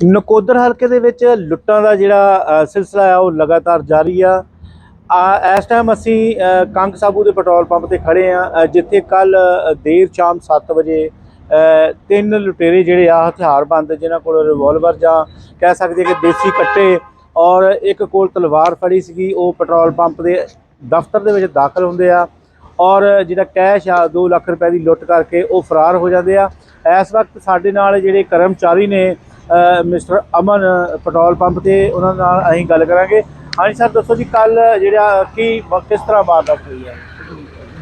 ਨਕੋਦਰ ਹਲਕੇ ਦੇ ਵਿੱਚ ਲੁੱਟਾਂ ਦਾ ਜਿਹੜਾ ਸਿਲਸਿਲਾ ਆ ਉਹ ਲਗਾਤਾਰ ਜਾਰੀ ਆ। ਆ ਇਸ ਟਾਈਮ ਅਸੀਂ ਅ, ਕੰਗ ਸਾਬੂ ਦੇ ਪੈਟਰੋਲ ਪੰਪ ਤੇ ਖੜੇ ਆ ਜਿੱਥੇ ਕੱਲ ਦੇਰ ਸ਼ਾਮ 7 ਵਜੇ ਤਿੰਨ ਲੁਟੇਰੇ ਜਿਹੜੇ ਆ ਹਥਿਆਰਬੰਦ ਜਿਨ੍ਹਾਂ ਕੋਲ ਰਿਵਾਲਵਰ ਜਾਂ ਕਹਿ ਸਕਦੇ ਕਿ ਦੇਸੀ ਕੱਟੇ ਔਰ ਇੱਕ ਕੋਲ ਤਲਵਾਰ ਫੜੀ ਸੀਗੀ ਉਹ ਪੈਟਰੋਲ ਪੰਪ ਦੇ ਦਫ਼ਤਰ ਦੇ ਵਿੱਚ ਦਾਖਲ ਹੁੰਦੇ ਆ ਔਰ ਜਿਹੜਾ ਕੈਸ਼ ਆ 2 ਲੱਖ ਰੁਪਏ ਦੀ ਲੁੱਟ ਕਰਕੇ ਉਹ ਫਰਾਰ ਹੋ ਜਾਂਦੇ ਆ। ਇਸ ਵਕਤ ਸਾਡੇ ਨਾਲ ਜਿਹੜੇ ਕਰਮਚਾਰੀ ਨੇ ਮਿਸਟਰ ਅਮਨ ਪੈਟਰੋਲ ਪੰਪ ਤੇ ਉਹਨਾਂ ਨਾਲ ਅਸੀਂ ਗੱਲ ਕਰਾਂਗੇ। ਹਾਂਜੀ ਸਰ ਦੱਸੋ ਜੀ ਕੱਲ ਜਿਹੜਾ ਕੀ ਕਿਸ ਤਰ੍ਹਾਂ ਵਾਰਦਾਤ ਹੋਈ ਹੈ?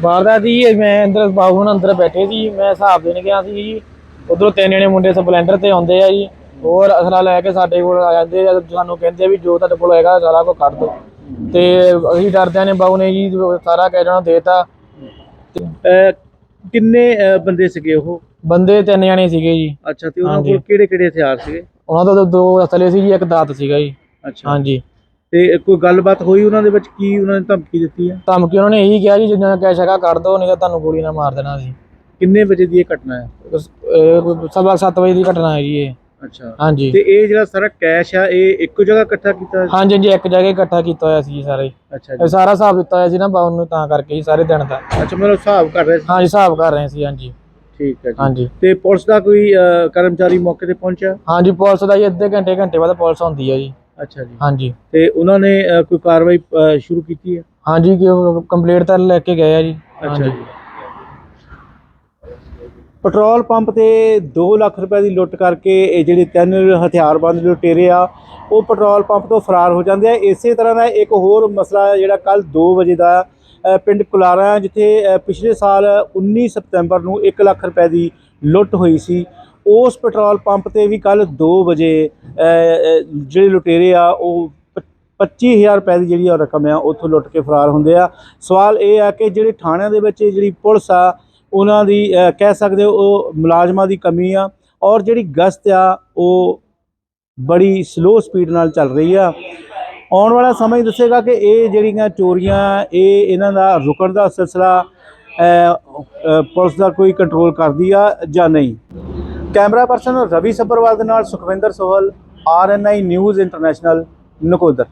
ਵਾਰਦਾਤ ਜੀ ਮੈਂ ਅੰਦਰ ਬਾਬੂ ਹੁਣ ਅੰਦਰ ਬੈਠੇ ਸੀ ਮੈਂ ਹਿਸਾਬ ਦੇਣ ਗਿਆ ਸੀ ਜੀ। ਉਧਰੋਂ ਤਿੰਨ ਜਣੇ ਮੁੰਡੇ ਸਪਲੈਂਡਰ ਤੇ ਆਉਂਦੇ ਆ ਜੀ। ਹੋਰ ਅਸਲਾ ਲੈ ਕੇ ਸਾਡੇ ਕੋਲ ਆ ਜਾਂਦੇ ਆ ਸਾਨੂੰ ਕਹਿੰਦੇ ਵੀ ਜੋ ਤੁਹਾਡੇ ਕੋਲ ਹੈਗਾ ਸਾਰਾ ਕੁਝ ਕੱਢ ਦੋ ਤੇ ਅਸੀਂ ਡਰਦਿਆਂ ਨੇ ਬਾਬੂ ਨੇ ਜੀ ਸਾਰਾ ਕਹਿ ਜਾਣਾ ਦੇਤਾ। ਕਿੰਨੇ ਬੰਦੇ ਸੀਗੇ ਉਹ? ਬੰਦੇ ਤਿੰਨ ਜਣੇ ਸੀਗੇ ਜੀ। ਅੱਛਾ ਤੇ ਉਹਨਾਂ ਹਾਂਜੀ। ਕੋਲ ਕਿਹੜੇ ਕਿਹੜੇ ਹਥਿਆਰ ਸੀਗੇ? ਉਹਨਾਂ ਤੋਂ ਦੋ ਅਸਲੇ ਸੀ ਜੀ ਇੱਕ ਦਾਤ ਸੀਗਾ ਜੀ। ਅੱਛਾ। ਹਾਂਜੀ। ਤੇ ਕੋਈ ਗੱਲਬਾਤ ਹੋਈ ਉਹਨਾਂ ਦੇ ਵਿੱਚ? ਕੀ ਉਹਨਾਂ ਨੇ ਧਮਕੀ ਦਿੱਤੀ ਹੈ ਧਮਕੀ ਉਹਨਾਂ ਨੇ ਇਹੀ ਕਿਹਾ ਜੀ ਜਿੰਨਾ ਕੈਸ਼ ਹੈਗਾ ਕੱਢ ਦੋ ਨਹੀਂ ਤਾਂ ਤੁਹਾਨੂੰ ਗੋਲੀ ਨਾਲ ਮਾਰ ਦੇਣਾ ਸੀ ਕਿੰਨੇ ਵਜੇ ਦੀ ਇਹ ਘਟਨਾ ਹੈ? ਸਵਾ ਸੱਤ ਵਜੇ ਦੀ ਘਟਨਾ ਹੈ ਜੀ ਇਹ। ਅੱਛਾ। ਹਾਂਜੀ। ਤੇ ਇਹ ਜਿਹੜਾ ਸਾਰਾ ਕੈਸ਼ ਆ ਇਹ ਇੱਕੋ ਜਗ੍ਹਾ ਇਕੱਠਾ ਕੀਤਾ? ਹਾਂਜੀ ਜੀ ਇੱਕ ਜਗ੍ਹਾ ਇਕੱਠਾ ਕੀਤਾ ਹੋਇਆ ਸੀ ਜੀ ਸਾਰੇ। ਹੀ। ਅੱਛਾ ਇਹ ਜੀ ਸਾਰਾ ਹਿਸਾਬ ਦਿੱਤਾ ਹੋਇਆ ਸੀ ਨਾ ਬਾਉਨ ਨੂੰ ਤਾਂ ਕਰਕੇ ਜੀ ਸਾਰੇ ਦਿਨ ਦਾ। ਅੱਛਾ ਮਤਲਬ ਹਿਸਾਬ ਕਰ ਰਹੇ ਸੀ? ਹਾਂਜੀ ਹਿਸਾਬ ਕਰ ਰਹੇ ਸੀ ਹਾਂਜੀ। ਠੀਕ ਹੈ ਜੀ। ਹਾਂਜੀ। ਤੇ ਪੁਲਿਸ ਦਾ ਕੋਈ ਕਰਮਚਾਰੀ ਮੌਕੇ ਤੇ ਪਹੁੰਚਿਆ? ਹਾਂਜੀ ਪੁਲਿਸ ਦਾ ਜੀ ਅੱਧੇ ਘੰਟੇ ਘੰਟੇ ਬਾਅਦ ਪੁਲਿਸ ਆਉਂਦੀ ਹੈ ਜੀ। ਅੱਛਾ ਜੀ। ਹਾਂਜੀ। ਤੇ ਉਹਨਾਂ ਨੇ ਕੋਈ ਕਾਰਵਾਈ ਸ਼ੁਰੂ ਕੀਤੀ ਹੈ? ਹਾਂਜੀ ਕੰਪਲੀਟ ਤਾਂ ਲੈ ਕੇ ਗਏ ਆ ਜੀ। ਹਾਂਜੀ। ਪੈਟਰੋਲ ਪੰਪ ਤੇ 2 ਲੱਖ ਰੁਪਏ ਦੀ ਲੁੱਟ ਕਰਕੇ ਇਹ ਜਿਹੜੇ ਤਿੰਨ ਹਥਿਆਰਬੰਦ ਲੁਟੇਰੇ ਆ, ਉਹ ਪੈਟਰੋਲ ਪੰਪ ਤੋਂ ਫਰਾਰ ਹੋ ਜਾਂਦੇ ਆ। ਇਸੇ ਤਰ੍ਹਾਂ ਦਾ ਇੱਕ ਹੋਰ ਮਸਲਾ ਜਿਹੜਾ ਕੱਲ 2 ਵਜੇ ਦਾ ਪਿੰਡ ਕੁਲਾਰਾ, ਜਿੱਥੇ ਪਿਛਲੇ ਸਾਲ 19 ਸਤੰਬਰ ਨੂੰ 1 ਲੱਖ ਰੁਪਏ ਦੀ ਲੁੱਟ ਹੋਈ ਸੀ, ਉਸ ਪੈਟਰੋਲ ਪੰਪ ਤੇ ਵੀ ਕੱਲ 2 ਵਜੇ ਜਿਹੜੇ ਲੁਟੇਰੇ ਆ, ਉਹ ਪ- 25000 ਰੁਪਏ ਦੀ ਜਿਹੜੀ ਉਹ ਰਕਮ ਆ, ਉੱਥੋਂ ਲੁੱਟ ਕੇ ਫਰਾਰ ਹੁੰਦੇ ਆ। ਸਵਾਲ ਇਹ ਆ ਕਿ ਜਿਹੜੇ ਥਾਣਿਆਂ ਦੇ ਵਿੱਚ ਜਿਹੜੀ ਪੁਲਿਸ ਆ ਉਹਨਾਂ ਦੀ ਕਹਿ ਸਕਦੇ ਹੋ ਉਹ ਮੁਲਾਜ਼ਮਾਂ ਦੀ ਕਮੀ ਆ ਔਰ ਜਿਹੜੀ ਗਸ਼ਤ ਆ, ਉਹ ਬੜੀ ਸਲੋ ਸਪੀਡ ਨਾਲ ਚੱਲ ਰਹੀ ਆ। ਆਉਣ ਵਾਲਾ ਸਮਾਂ ਹੀ ਦੱਸੇਗਾ ਕਿ ਇਹ ਜਿਹੜੀਆਂ ਚੋਰੀਆਂ, ਇਹ ਇਹਨਾਂ ਦਾ ਰੁਕਣ ਦਾ ਸਿਲਸਿਲਾ ਪੁਲਿਸ ਦਾ ਕੋਈ ਕੰਟਰੋਲ ਕਰਦੀ ਆ ਜਾਂ ਨਹੀਂ। ਕੈਮਰਾ ਪਰਸਨ ਰਵੀ ਸੱਭਰਵਾਲ ਦੇ ਨਾਲ Sukhwinder Sohal RNI news international Nakodar.